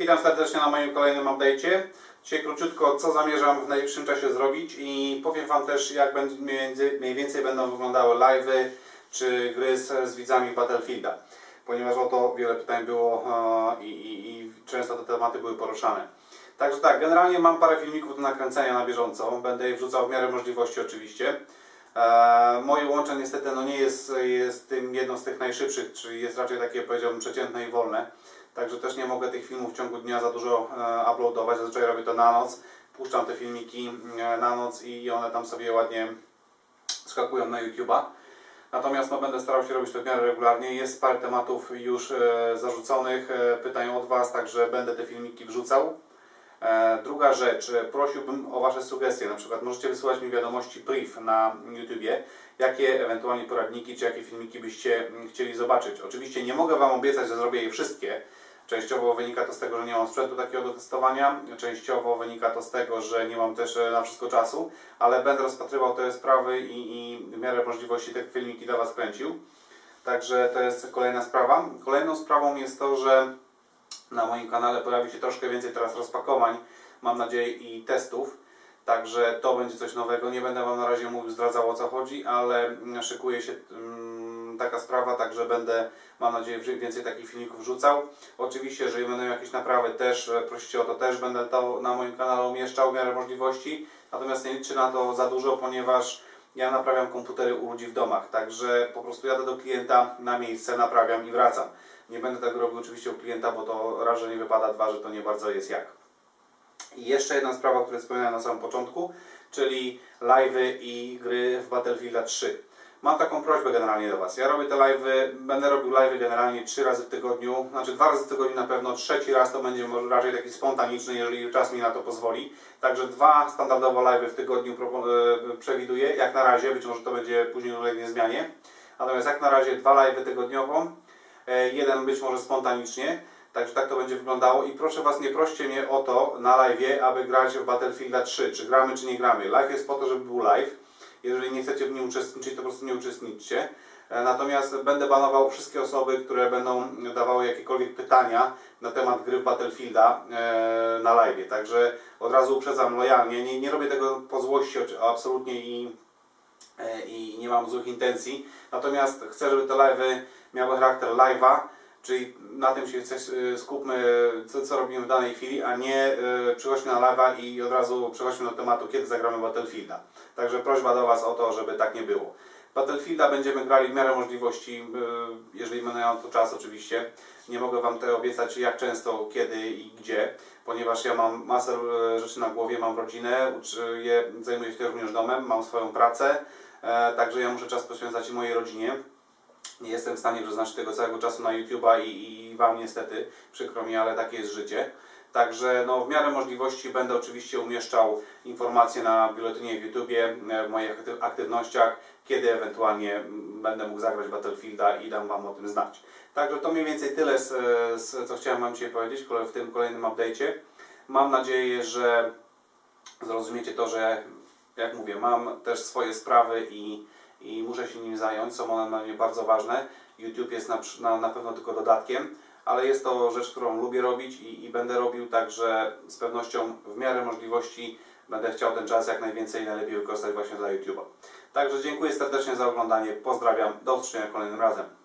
Witam serdecznie na moim kolejnym update'cie. Dzisiaj króciutko, co zamierzam w najbliższym czasie zrobić i powiem Wam też, jak będzie, mniej, więcej, mniej więcej będą wyglądały live'y czy gry z, z widzami Battlefielda. Ponieważ o to wiele pytań było e, i, i, i często te tematy były poruszane. Także tak, generalnie mam parę filmików do nakręcenia na bieżąco. Będę je wrzucał w miarę możliwości oczywiście. E, moje łącze niestety no nie jest, jest tym jedną z tych najszybszych, czyli jest raczej takie powiedziałbym przeciętne i wolne. Także też nie mogę tych filmów w ciągu dnia za dużo e, uploadować. Zazwyczaj robię to na noc. Puszczam te filmiki e, na noc i one tam sobie ładnie skakują na YouTube'a. Natomiast no, będę starał się robić to w miarę regularnie. Jest parę tematów już e, zarzuconych, pytań od Was, także będę te filmiki wrzucał. Druga rzecz, e, prosiłbym o Wasze sugestie. Na przykład możecie wysyłać mi wiadomości priv na YouTubie, jakie ewentualnie poradniki czy jakie filmiki byście mm, chcieli zobaczyć. Oczywiście nie mogę Wam obiecać, że zrobię je wszystkie. Częściowo wynika to z tego, że nie mam sprzętu takiego do testowania, częściowo wynika to z tego, że nie mam też e, na wszystko czasu, ale będę rozpatrywał te sprawy i, i w miarę możliwości te filmiki dla Was kręcił. Także to jest kolejna sprawa. Kolejną sprawą jest to, że na moim kanale pojawi się troszkę więcej teraz rozpakowań, mam nadzieję i testów. Także to będzie coś nowego. Nie będę Wam na razie mówił, zdradzał o co chodzi, ale szykuje się mm, taka sprawa, także będę, mam nadzieję, więcej takich filmików wrzucał. Oczywiście, jeżeli będą jakieś naprawy też, e, prosicie o to też, będę to na moim kanale umieszczał w miarę możliwości. Natomiast nie liczę na to za dużo, ponieważ ja naprawiam komputery u ludzi w domach. Także po prostu jadę do klienta na miejsce, naprawiam i wracam. Nie będę tego robił oczywiście u klienta, bo to raz, że nie wypada, dwa, że to nie bardzo jest jak. I jeszcze jedna sprawa, o której wspomniałem na samym początku, czyli live'y i gry w Battlefield 3. Mam taką prośbę generalnie do Was. Ja robię te live'y, będę robił live'y generalnie trzy razy w tygodniu, znaczy dwa razy w tygodniu na pewno, trzeci raz to będzie raczej taki spontaniczny, jeżeli czas mi na to pozwoli. Także dwa standardowo live'y w tygodniu e, przewiduję, jak na razie, być może to będzie później ulegnie zmianie. Natomiast jak na razie dwa live'y tygodniowo, e, jeden być może spontanicznie. Także tak to będzie wyglądało i proszę Was, nie proście mnie o to na live, aby grać w Battlefield 3, czy gramy, czy nie gramy. Live jest po to, żeby był live. Jeżeli nie chcecie w nim uczestniczyć, to po prostu nie uczestniczcie. E, natomiast będę banował wszystkie osoby, które będą dawały jakiekolwiek pytania na temat gry Battlefielda e, na live. Także od razu uprzedzam lojalnie. Nie, nie robię tego po złości absolutnie i, e, i nie mam złych intencji. Natomiast chcę, żeby te live'y miały charakter live'a Czyli na tym się y, skupmy, co, co robimy w danej chwili, a nie yy, przychodźmy na live'a i od razu przechodźmy do tematu, kiedy zagramy Battlefielda. Także prośba do Was o to, żeby tak nie było. Battlefielda będziemy grali w miarę możliwości, yy, jeżeli będę miał to czas oczywiście. Nie mogę Wam tego obiecać jak często, kiedy i gdzie, ponieważ ja mam masę y, rzeczy na głowie, mam rodzinę, zajmuję się również domem, mam swoją pracę, yy, także ja muszę czas poświęcać mojej rodzinie nie jestem w stanie przeznaczyć tego całego czasu na YouTube'a i, i Wam niestety, przykro mi, ale takie jest życie. Także no, w miarę możliwości będę oczywiście umieszczał informacje na biuletynie w YouTubie, e, w moich aktywnościach, kiedy ewentualnie będę mógł zagrać Battlefielda i dam Wam o tym znać. Także to mniej więcej tyle, z, z, co chciałem Wam dzisiaj powiedzieć w tym kolejnym update'cie. Mam nadzieję, że zrozumiecie to, że jak mówię, mam też swoje sprawy i i muszę się nim zająć, są one dla mnie bardzo ważne. YouTube jest na, na, na pewno tylko dodatkiem, ale jest to rzecz, którą lubię robić i, i będę robił, także z pewnością w miarę możliwości będę chciał ten czas jak najwięcej i najlepiej wykorzystać właśnie dla YouTube'a. Także dziękuję serdecznie za oglądanie, pozdrawiam, do usłyszenia kolejnym razem.